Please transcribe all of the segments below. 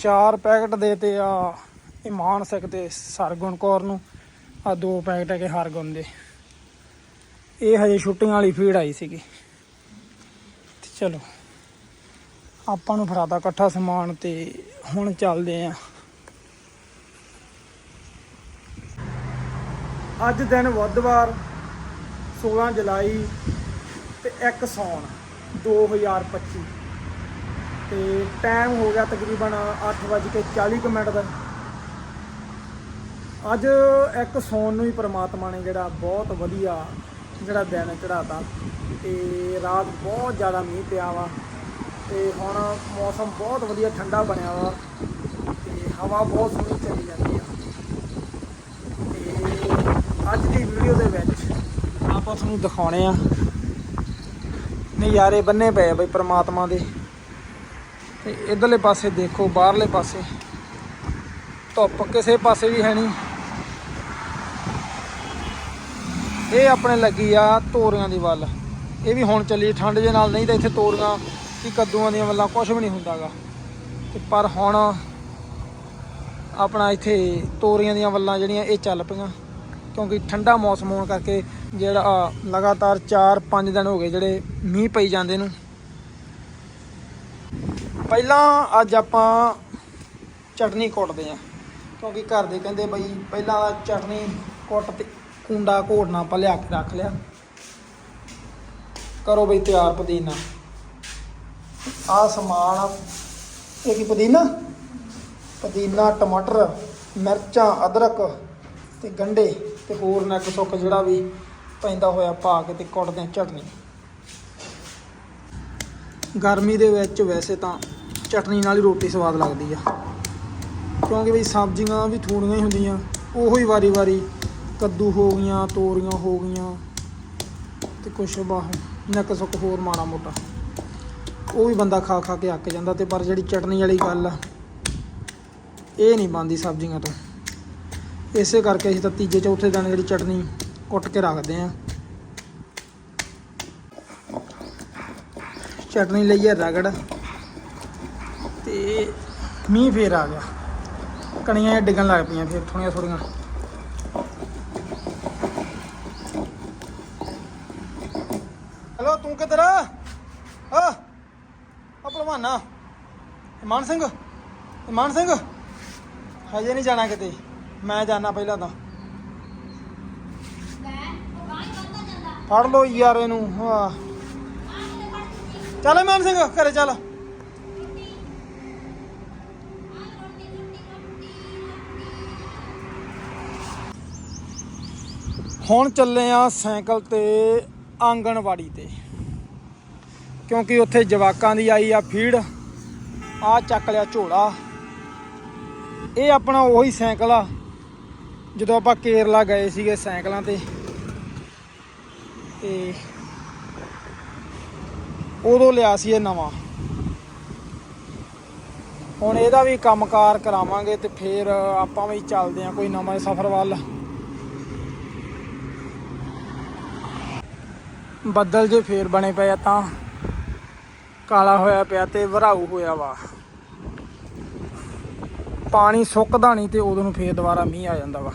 ਚਾਰ ਪੈਕਟ ਦੇ ਤੇ ਆ ਇਮਾਨ ਸਿੱਖ ਤੇ ਸਰਗੁਣ ਕੌਰ ਨੂੰ। ਆ ਦੋ ਪੈਕਟ ਹੈਗੇ ਹਰਗੁਣ ਦੇ। ਇਹ ਹਜੇ ਛੁੱਟੀਆਂ ਵਾਲੀ ਫੀਡ ਆਈ ਸੀਗੀ। ਤੇ ਚਲੋ, ਆਪਾਂ ਨੂੰ ਫਰਾਦਾ ਇਕੱਠਾ ਸਮਾਨ ਤੇ ਹੁਣ ਚੱਲਦੇ ਆ। ਅੱਜ ਦਿਨ ਬੁੱਧਵਾਰ 16 ਜੁਲਾਈ ਤੇ 1 ਸੌਣ 2025 ਤੇ ਟਾਈਮ ਹੋ ਗਿਆ ਤਕਰੀਬਨ 8:40 ਕੁ ਮਿੰਟ ਦਾ। ਅੱਜ ਇੱਕ ਸੌਣ ਨੂੰ ਹੀ ਪ੍ਰਮਾਤਮਾ ਨੇ ਜਿਹੜਾ ਬਹੁਤ ਵਧੀਆ ਜਿਹੜਾ ਦਿਨ ਚੜਾਤਾ ਤੇ ਰਾਤ ਬਹੁਤ ਜ਼ਿਆਦਾ ਮੀਂਹ ਪਿਆ ਵਾ ਤੇ ਹੁਣ ਮੌਸਮ ਬਹੁਤ ਵਧੀਆ ਠੰਡਾ ਬਣਿਆ ਵਾ ਤੇ ਹਵਾ ਬਹੁਤ ਸੋਹਣੀ ਚੱਲੀ ਜਾਂਦੀ ਆ। ਤੇ ਅੱਜ ਦੀ ਵੀਡੀਓ ਦੇ ਵਿੱਚ ਆਪਾਂ ਤੁਹਾਨੂੰ ਦਿਖਾਉਣੇ ਆ ਨਜ਼ਾਰੇ ਬੰਨੇ ਪਏ ਆ ਬਈ ਪ੍ਰਮਾਤਮਾ ਦੇ। ਤੇ ਇਧਰਲੇ ਪਾਸੇ ਦੇਖੋ, ਬਾਹਰਲੇ ਪਾਸੇ। ਧੁੱਪ ਕਿਸੇ ਪਾਸੇ ਵੀ ਹੈ ਨਹੀਂ। ਇਹ ਆਪਣੇ ਲੱਗੀ ਆ ਤੋਰੀਆਂ ਦੀ ਵੱਲ। ਇਹ ਵੀ ਹੁਣ ਚੱਲੀ ਠੰਡ ਦੇ ਨਾਲ ਨਹੀਂ ਤਾਂ ਇੱਥੇ ਤੋਰੀਆਂ ਕਿ ਕੱਦੂਆਂ ਦੀਆਂ ਵੱਲਾਂ ਕੁਝ ਵੀ ਨਹੀਂ ਹੁੰਦਾਗਾ। ਤੇ ਪਰ ਹੁਣ ਆਪਣਾ ਇੱਥੇ ਤੋਰੀਆਂ ਦੀਆਂ ਵੱਲਾਂ ਜਿਹੜੀਆਂ ਇਹ ਚੱਲ ਪਈਆਂ। ਕਿਉਂਕਿ ਠੰਡਾ ਮੌਸਮ ਹੋਣ ਕਰਕੇ ਜਿਹੜਾ ਲਗਾਤਾਰ 4-5 ਦਿਨ ਹੋ ਗਏ ਜਿਹੜੇ ਮੀਂਹ ਪਈ ਜਾਂਦੇ ਨੂੰ। ਪਹਿਲਾਂ ਅੱਜ ਆਪਾਂ ਚਟਨੀ ਕੁੱਟਦੇ ਆ ਕਿਉਂਕਿ ਘਰ ਦੇ ਕਹਿੰਦੇ ਬਈ ਪਹਿਲਾਂ ਚਟਨੀ ਕੁੱਟ ਤੇ ਕੁੰਡਾ ਘੋੜਨਾ ਆਪਾਂ ਲਿਆ ਕੇ ਰੱਖ ਲਿਆ। ਕਰੋ ਬਈ ਤਿਆਰ ਪੁਦੀਨਾ। ਆ ਸਮਾਨ ਆ। ਇਹ ਕੀ ਪੁਦੀਨਾ? ਪੁਦੀਨਾ, ਟਮਾਟਰ, ਮਿਰਚਾਂ, ਅਦਰਕ ਤੇ ਗੰਢੇ ਤੇ ਹੋਰ ਨੱਕ ਸੁੱਕ ਜਿਹੜਾ ਵੀ ਪੈਂਦਾ ਹੋਇਆ ਪਾ ਕੇ ਤੇ ਕੁੱਟਦੇ ਆ ਚਟਨੀ। ਗਰਮੀ ਦੇ ਵਿੱਚ ਵੈਸੇ ਤਾਂ ਚਟਨੀ ਨਾਲ ਹੀ ਰੋਟੀ ਸਵਾਦ ਲੱਗਦੀ ਆ। ਕਿਉਂਕਿ ਬਈ ਸਬਜ਼ੀਆਂ ਵੀ ਥੋੜੀਆਂ ਹੀ ਹੁੰਦੀਆਂ। ਉਹੋ ਹੀ ਵਾਰੀ-ਵਾਰੀ ਕੱਦੂ ਹੋ ਗਈਆਂ, ਤੋਰੀਆਂ ਹੋ ਗਈਆਂ ਤੇ ਕੁਛ ਬਾਹ ਨੱਕ ਸੁੱਕ ਹੋਰ ਮਾੜਾ ਮੋਟਾ। ਉਹ ਵੀ ਬੰਦਾ ਖਾ ਖਾ ਕੇ ਅੱਕ ਜਾਂਦਾ ਤੇ ਪਰ ਜਿਹੜੀ ਚਟਨੀ ਵਾਲੀ ਗੱਲ ਆ, ਇਹ ਨਹੀਂ ਬਣਦੀ ਸਬਜ਼ੀਆਂ ਤੋਂ। ਇਸੇ ਕਰਕੇ ਅਸੀਂ ਤਾਂ ਤੀਜੇ ਚੌਥੇ ਦਿਨ ਜਿਹੜੀ ਚਟਨੀ ਕੁੱਟ ਕੇ ਰੱਖਦੇ ਆ। ਚਟਨੀ ਲਈ ਹੈ ਰਗੜ। ਤੇ ਮੀਂਹ ਫੇਰ ਆ ਗਿਆ। ਕਣੀਆਂ ਡਿੱਗਣ ਲੱਗ ਪਈਆਂ ਫਿਰ ਥੋੜੀਆਂ ਥੋੜੀਆਂ ਹੈਲੋ, ਤੂੰ ਕਿੱਧਰ ਆ? ਆ ਆ ਭਲਵਾਨਾ। ਇਮਾਨ ਸਿੰਘ ਇਮਾਨ ਸਿੰਘ। ਹਜੇ ਨਹੀਂ ਜਾਣਾ ਕਿਤੇ। ਮੈਂ ਜਾਣਾ ਪਹਿਲਾਂ ਤਾਂ। ਫੜ ਲੋ ਯਾਰ ਇਹਨੂੰ, ਹਾਂ। ਚੱਲ ਇਮਾਨ ਸਿੰਘ, ਘਰੇ ਚੱਲ। ਹੁਣ ਚੱਲੇ ਆ ਸਾਈਕਲ ਤੇ ਆਂਗਣਵਾੜੀ ਤੇ। ਕਿਉਂਕਿ ਉੱਥੇ ਜਵਾਕਾਂ ਦੀ ਆਈ ਆ ਫੀਡ ਆ ਚੱਕ ਲਿਆ ਝੋਲਾ। ਇਹ ਆਪਣਾ ਉਹੀ ਸਾਈਕਲ ਆ, ਜਦੋਂ ਆਪਾਂ ਕੇਰਲਾ ਗਏ ਸੀਗੇ ਸਾਈਕਲਾਂ ਤੇ। ਤੇ ਉਦੋਂ ਲਿਆ ਸੀ ਇਹ ਨਵਾਂ। ਹੁਣ ਇਹਦਾ ਵੀ ਕੰਮਕਾਰ ਕਰਾਵਾਂਗੇ ਤੇ ਫਿਰ ਆਪਾਂ ਵੀ ਚੱਲਦੇ ਆਂ ਕੋਈ ਨਵਾਂ ਸਫ਼ਰ ਵੱਲ। ਬੱਦਲ ਜੇ ਫੇਰ ਬਣੇ ਪਏ ਆ ਤਾਂ ਕਾਲਾ ਹੋਇਆ ਪਿਆ ਤੇ ਵਰਾਊ ਹੋਇਆ ਵਾ। ਪਾਣੀ ਸੁੱਕਦਾ ਨਹੀਂ ਤੇ ਉਦੋਂ ਨੂੰ ਫੇਰ ਦੁਬਾਰਾ ਮੀਂਹ ਆ ਜਾਂਦਾ ਵਾ।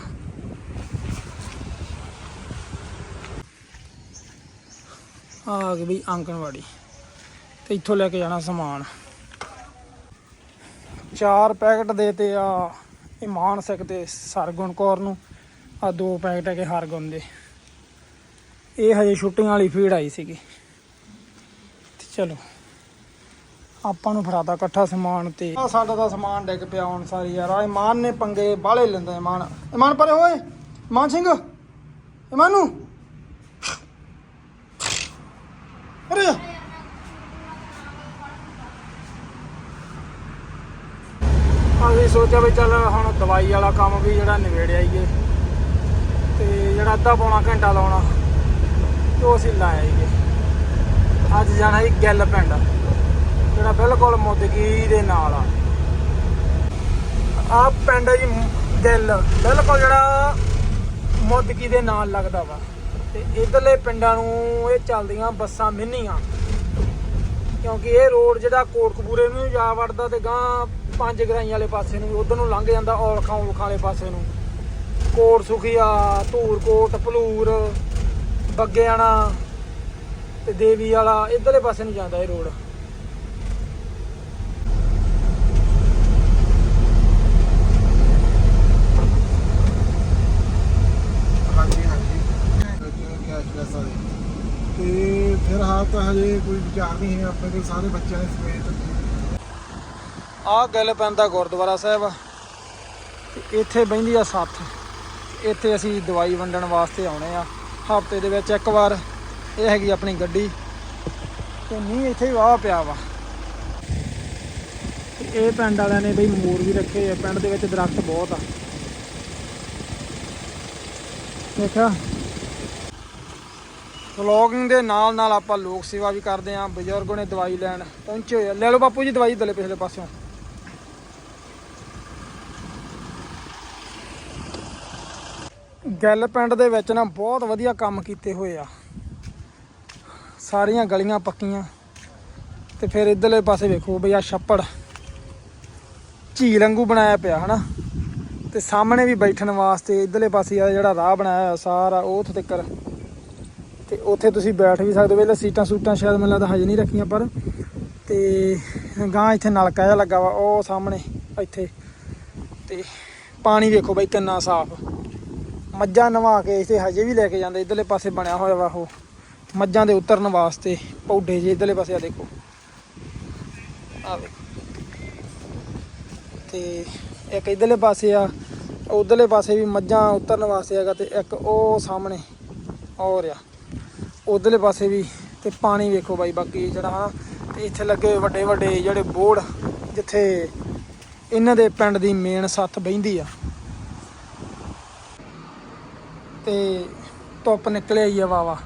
ਆ ਗਈ ਵੀ ਆਂਗਣਵਾੜੀ। ਤੇ ਇੱਥੋਂ ਲੈ ਕੇ ਜਾਣਾ ਸਮਾਨ। ਚਾਰ ਪੈਕਟ ਦੇ ਤੇ ਆ ਇਮਾਨ ਸਿੱਖ ਤੇ ਸਰਗੁਣ ਕੌਰ ਨੂੰ। ਆ ਦੋ ਪੈਕਟ ਹੈਗੇ ਹਰਗੁਣ ਦੇ। ਇਹ ਹਜੇ ਛੁੱਟੀਆਂ ਵਾਲੀ ਫੀਡ ਆਈ ਸੀਗੀ। ਤੇ ਚਲੋ, ਆਪਾਂ ਨੂੰ ਫੜਾਤਾ ਇਕੱਠਾ ਸਮਾਨ ਤੇ। ਆ ਸਾਡਾ ਦਾ ਸਮਾਨ ਡਿੱਗ ਪਿਆ ਹੁਣ ਸਾਰੀ ਯਾਰ ਆ ਇਮਾਨ ਨੇ ਪੰਗੇ ਬਾਹਲੇ ਲੈਂਦਾ ਇਮਾਨ। ਇਮਾਨ ਪਰੇ ਹੋਏ, ਇਮਾਨ ਸਿੰਘ, ਇਮਾਨ ਨੂੰ। ਅਰੇ! ਅਸੀਂ ਸੋਚਿਆ ਵੀ ਚੱਲ ਹੁਣ ਦਵਾਈ ਵਾਲਾ ਕੰਮ ਵੀ ਜਿਹੜਾ ਨਿਬੇੜਿਆ ਈਏ ਤੇ ਜਿਹੜਾ ਅੱਧਾ ਪੌਣਾ ਘੰਟਾ ਲਾਉਣਾ। ਤੇ ਉਹ ਅਸੀਂ ਲਾਇਆ ਈਏ ਅੱਜ ਜਾਣਾ ਜੀ ਗਿੱਲ ਪਿੰਡ। ਜਿਹੜਾ ਬਿਲਕੁਲ ਮੁੱਦਗੀ ਦੇ ਨਾਲ ਆ। ਆ ਪਿੰਡ ਜੀ ਗਿੱਲ, ਬਿਲਕੁਲ ਜਿਹੜਾ ਮੁੱਦਗੀ ਦੇ ਨਾਲ ਲੱਗਦਾ ਵਾ। ਤੇ ਇਧਰਲੇ ਪਿੰਡਾਂ ਨੂੰ ਇਹ ਚੱਲਦੀਆਂ ਬੱਸਾਂ ਮਿੰਨੀਆਂ। ਕਿਉਂਕਿ ਇਹ ਰੋਡ ਜਿਹੜਾ ਕੋਟਕਪੂਰੇ ਨੂੰ ਜਾ ਵੜਦਾ ਤੇ ਗਾਂ ਪੰਜ ਗਰਾਈਆਂ ਵਾਲੇ ਪਾਸੇ ਨੂੰ, ਉਧਰ ਨੂੰ ਲੰਘ ਜਾਂਦਾ ਔਲਖਾਂ ਔਲਖਾਂ ਵਾਲੇ ਪਾਸੇ ਨੂੰ। ਕੋਟ ਸੁਖੀਆ ਧੂਰਕੋਟ, ਭਲੂਰ। ਬੱਗਿਆਣਾ ਤੇ ਦੇਵੀ ਵਾਲਾ ਇਧਰਲੇ ਪਾਸੇ ਨੂੰ ਜਾਂਦਾ ਇਹ ਰੋਡ। ਤੇ ਫਿਰ ਹਾਲ ਤਾਂ ਹਜੇ ਕੋਈ ਵਿਚਾਰ ਨਹੀਂ ਹੈ ਆਪਣੇ ਕੋਲ ਸਾਰੇ ਬੱਚਿਆਂ ਦੇ ਸਮੇਤ। ਆਹ ਗੱਲ ਪੈਂਦਾ ਗੁਰਦੁਆਰਾ ਸਾਹਿਬ। ਤੇ ਇੱਥੇ ਬਹਿੰਦੀ ਆ ਸੱਥ। ਇੱਥੇ ਅਸੀਂ ਦਵਾਈ ਵੰਡਣ ਵਾਸਤੇ ਆਉਣੇ ਆ। ਹਫ਼ਤੇ ਦੇ ਵਿੱਚ ਇੱਕ ਵਾਰ। ਇਹ ਹੈਗੀ ਆਪਣੀ ਗੱਡੀ। ਤੇ ਮੀਂਹ ਇੱਥੇ ਹੀ ਵਾਹ ਪਿਆ ਵਾ। ਇਹ ਪਿੰਡ ਵਾਲਿਆਂ ਨੇ ਬਈ ਮੋਰ ਵੀ ਰੱਖੇ ਆ। ਪਿੰਡ ਦੇ ਵਿੱਚ ਦਰਖਤ ਬਹੁਤ ਆ। ਦੇਖਿਆ? ਵਲੌਗਿੰਗ ਦੇ ਨਾਲ ਨਾਲ ਆਪਾਂ ਲੋਕ ਸੇਵਾ ਵੀ ਕਰਦੇ ਆ। ਬਜ਼ੁਰਗੋ ਨੇ ਦਵਾਈ ਲੈਣ ਪਹੁੰਚੇ ਹੋਏ ਲੈ ਲਓ ਬਾਪੂ ਜੀ, ਦਵਾਈ ਦਲੇ ਪਿਛਲੇ ਪਾਸਿਓਂ। ਗੱਲ ਪਿੰਡ ਦੇ ਵਿੱਚ ਨਾ ਬਹੁਤ ਵਧੀਆ ਕੰਮ ਕੀਤੇ ਹੋਏ ਆ। ਸਾਰੀਆਂ ਗਲੀਆਂ ਪੱਕੀਆਂ। ਤੇ ਫਿਰ ਇਧਰਲੇ ਪਾਸੇ ਵੇਖੋ ਬਈ ਆ ਛੱਪੜ। ਝੀਲ ਵਾਂਗੂ ਬਣਾਇਆ ਪਿਆ, ਹਨਾ? ਤੇ ਸਾਹਮਣੇ ਵੀ ਬੈਠਣ ਵਾਸਤੇ ਇਧਰਲੇ ਪਾਸੇ ਆ ਜਿਹੜਾ ਰਾਹ ਬਣਾਇਆ ਹੋਇਆ ਸਾਰਾ, ਉਹ ਉੱਥੇ ਤੱਕ। ਤੇ ਉੱਥੇ ਤੁਸੀਂ ਬੈਠ ਵੀ ਸਕਦੇ ਹੋ, ਵੇਲੇ ਸੀਟਾਂ ਸੂਟਾਂ ਸ਼ਾਇਦ ਮੈਨੂੰ ਲੱਗਦਾ ਹਜੇ ਨਹੀਂ ਰੱਖੀਆਂ, ਪਰ ਤੇ ਗਾਂ ਇੱਥੇ ਨਲਕਾ ਜਿਹਾ ਲੱਗਾ ਵਾ, ਉਹ ਸਾਹਮਣੇ ਇੱਥੇ। ਤੇ ਪਾਣੀ ਵੇਖੋ ਬਈ ਕਿੰਨਾ ਸਾਫ਼। ਮੱਝਾਂ ਨਵਾ ਕੇ ਇੱਥੇ ਹਜੇ ਵੀ ਲੈ ਕੇ ਜਾਂਦੇ, ਇਧਰਲੇ ਪਾਸੇ ਬਣਿਆ ਹੋਇਆ ਵਾ ਉਹ। ਮੱਝਾਂ ਦੇ ਉਤਰਨ ਵਾਸਤੇ, ਪੌਡੇ ਜੇ ਇਧਰਲੇ ਪਾਸੇ ਆ ਦੇਖੋ। ਆ ਵੇਖੋ। ਤੇ ਇੱਕ ਇਧਰਲੇ ਪਾਸੇ ਆ, ਉਧਰਲੇ ਪਾਸੇ ਵੀ ਮੱਝਾਂ ਉਤਰਨ ਵਾਸਤੇ ਹੈਗਾ ਤੇ ਇੱਕ ਉਹ ਸਾਹਮਣੇ ਔਰ ਆ। ਉਧਰਲੇ ਪਾਸੇ ਵੀ ਤੇ ਪਾਣੀ ਵੇਖੋ ਬਾਈ, ਬਾਕੀ ਜਿਹੜਾ ਹਾਂ ਤੇ ਇੱਥੇ ਲੱਗੇ ਵੱਡੇ ਵੱਡੇ ਜਿਹੜੇ ਬੋਰਡ ਜਿੱਥੇ ਇਹਨਾਂ ਦੇ ਪਿੰਡ ਦੀ ਮੇਨ ਸੱਥ ਬਹਿੰਦੀ ਆ। ਤੇ ਧੁੱਪ ਨਿਕਲਿਆ ਹੀ ਆ ਵਾਵਾ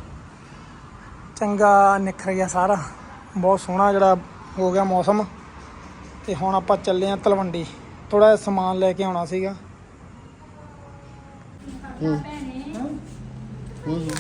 ਚੰਗਾ ਨਿਖਰ ਗਿਆ ਸਾਰਾ। ਬਹੁਤ ਸੋਹਣਾ ਜਿਹੜਾ ਹੋ ਗਿਆ ਮੌਸਮ। ਤੇ ਹੁਣ ਆਪਾਂ ਚੱਲੇ ਆ ਤਲਵੰਡੀ। ਥੋੜਾ ਜਿਹਾ ਸਮਾਨ ਲੈ ਕੇ ਆਉਣਾ ਸੀਗਾ। ਹੂੰ ਹੂੰ।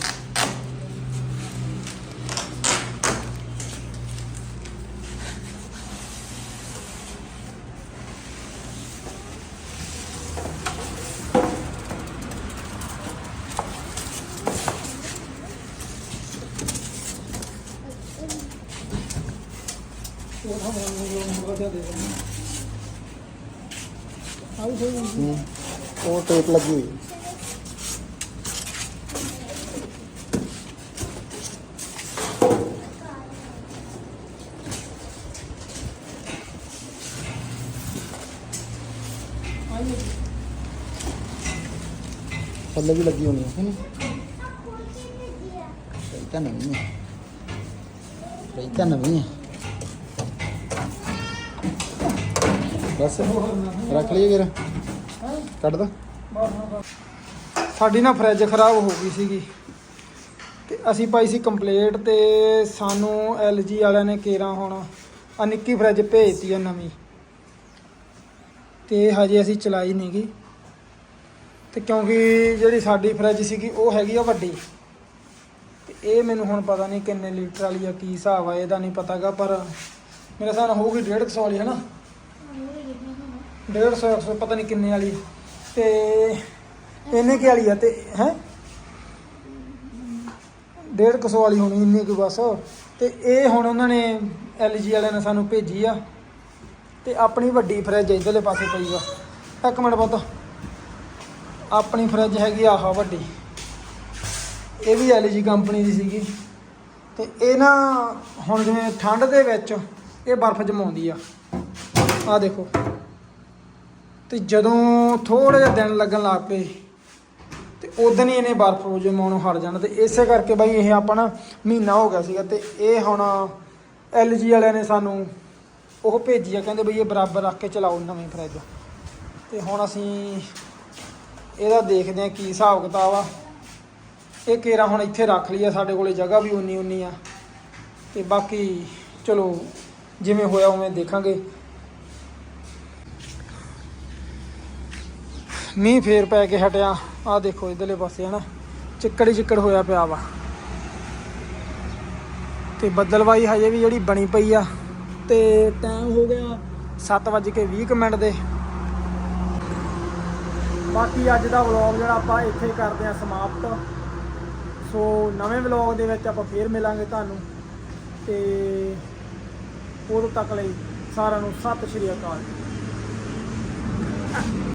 ਹੂੰ ਉਹ ਟੇਪ ਲੱਗੀ ਹੋਈ ਹੈ। ਥੱਲੇ ਵੀ ਲੱਗੀ ਹੋਣੀ ਹੈ। ਨਹੀਂ ਸਹੀ ਤਾਂ ਨਹੀਂ ਹੈ। ਸਹੀ ਤਾਂ ਨਹੀਂ ਹੈ। ਬਸ। ਰੱਖ ਲਈਏ ਫਿਰ। ਕੱਢ ਦਾ। ਸਾਡੀ ਨਾ ਫਰਿੱਜ ਖਰਾਬ ਹੋ ਗਈ ਸੀਗੀ। ਤੇ ਅਸੀਂ ਪਾਈ ਸੀ ਕੰਪਲੇਂਟ ਤੇ ਸਾਨੂੰ LG ਵਾਲਿਆਂ ਨੇ ਕੇਰਾ ਹੁਣ ਆ ਨਿੱਕੀ ਫਰਿੱਜ ਭੇਜਤੀ ਆ ਨਵੀਂ। ਤੇ ਹਜੇ ਅਸੀਂ ਚਲਾਈ ਨਹੀਂ ਨਹੀਂਗੀ ਤੇ ਕਿਉਂਕਿ ਜਿਹੜੀ ਸਾਡੀ ਫਰਿੱਜ ਸੀਗੀ ਉਹ ਹੈਗੀ ਆ ਵੱਡੀ। ਤੇ ਇਹ ਮੈਨੂੰ ਹੁਣ ਪਤਾ ਨਹੀਂ ਕਿੰਨੇ ਲੀਟਰ ਵਾਲੀ ਆ, ਕੀ ਹਿਸਾਬ ਆ, ਇਹਦਾ ਨਹੀਂ ਪਤਾਗਾ ਪਰ ਮੇਰੇ ਹਿਸਾਬ ਨਾਲ ਹੋਊਗੀ 150 ਵਾਲੀ ਹੈ ਨਾ 150 100 ਪਤਾ ਨਹੀਂ ਕਿੰਨੇ ਵਾਲੀ ਤੇ ਇੰਨੇ ਕੀ ਵਾਲੀ ਆ ਤੇ, ਹੈ? 150 ਵਾਲੀ ਹੋਣੀ ਇੰਨੀ ਕੁ ਬਸ। ਤੇ ਇਹ ਹੁਣ ਉਹਨਾਂ ਨੇ LG ਵਾਲਿਆਂ ਨੇ ਸਾਨੂੰ ਭੇਜੀ ਆ। ਤੇ ਆਪਣੀ ਵੱਡੀ ਫਰਿੱਜ ਇਧਰਲੇ ਪਾਸੇ ਪਈ ਆ। ਇੱਕ ਮਿੰਟ ਪੁੱਤ। ਆਪਣੀ ਫਰਿੱਜ ਹੈਗੀ ਆਹ ਵੱਡੀ। ਇਹ ਵੀ LG ਕੰਪਨੀ ਦੀ ਸੀਗੀ। ਤੇ ਇਹ ਨਾ ਹੁਣ ਜਿਵੇਂ ਠੰਡ ਦੇ ਵਿੱਚ ਇਹ ਬਰਫ਼ ਜਮਾਉਂਦੀ ਆ। ਆ ਦੇਖੋ। ਤੇ ਜਦੋਂ ਥੋੜੇ ਜਿਹਾ ਦਿਨ ਲੱਗਣ ਲੱਗ ਪਏ, ਤੇ ਉਦੋਂ ਹੀ ਇਹਨੇ ਬਰਫ਼ ਜਮਾਉਣੋਂ ਹਟ ਜਾਣਾ। ਤੇ ਇਸੇ ਕਰਕੇ ਬਾਈ ਇਹ ਆਪਾਂ ਨਾ ਮਹੀਨਾ ਹੋ ਗਿਆ ਸੀਗਾ ਤੇ ਇਹ ਹੁਣ LG ਵਾਲਿਆਂ ਨੇ ਸਾਨੂੰ ਉਹ ਭੇਜੀ ਆ ਕਹਿੰਦੇ ਬਈ ਇਹ ਬਰਾਬਰ ਰੱਖ ਕੇ ਚਲਾਓ ਨਵੇਂ ਫਰਿੱਜ ਤੇ ਹੁਣ ਅਸੀਂ ਇਹਦਾ ਦੇਖਦੇ ਆ ਕੀ ਹਿਸਾਬ ਕਿਤਾਬ ਆ। ਇਹ ਕੇਰਾ ਹੁਣ ਇੱਥੇ ਰੱਖ ਲਈ ਆ, ਸਾਡੇ ਕੋਲੇ ਜਗ੍ਹਾ ਵੀ ਉਨੀ ਉਨੀ ਆ। ਤੇ ਬਾਕੀ ਚਲੋ, ਜਿਵੇਂ ਹੋਇਆ ਉਵੇਂ ਦੇਖਾਂਗੇ। ਮੀਂਹ ਫੇਰ ਪੈ ਕੇ ਹਟਿਆ। ਆ ਦੇਖੋ ਇਧਰਲੇ ਪਾਸੇ ਹਨਾ, ਚਿੱਕੜ ਹੀ ਚਿੱਕੜ ਹੋਇਆ ਪਿਆ ਵਾ। ਤੇ ਬੱਦਲਵਾਈ ਹਜੇ ਵੀ ਜਿਹੜੀ ਬਣੀ ਪਈ ਆ। ਤੇ ਟਾਈਮ ਹੋ ਗਿਆ 7:20 ਮਿੰਟ ਦੇ। ਬਾਕੀ ਅੱਜ ਦਾ ਵਲੌਗ ਜਿਹੜਾ ਆਪਾਂ ਇੱਥੇ ਕਰਦੇ ਆ ਸਮਾਪਤ। ਸੋ ਨਵੇਂ ਵਲੌਗ ਦੇ ਵਿੱਚ ਆਪਾਂ ਫੇਰ ਮਿਲਾਂਗੇ ਤੁਹਾਨੂੰ। ਤੇ ਉਦੋਂ ਤੱਕ ਲਈ ਸਾਰਿਆਂ ਨੂੰ ਸਤਿ ਸ਼੍ਰੀ ਅਕਾਲ।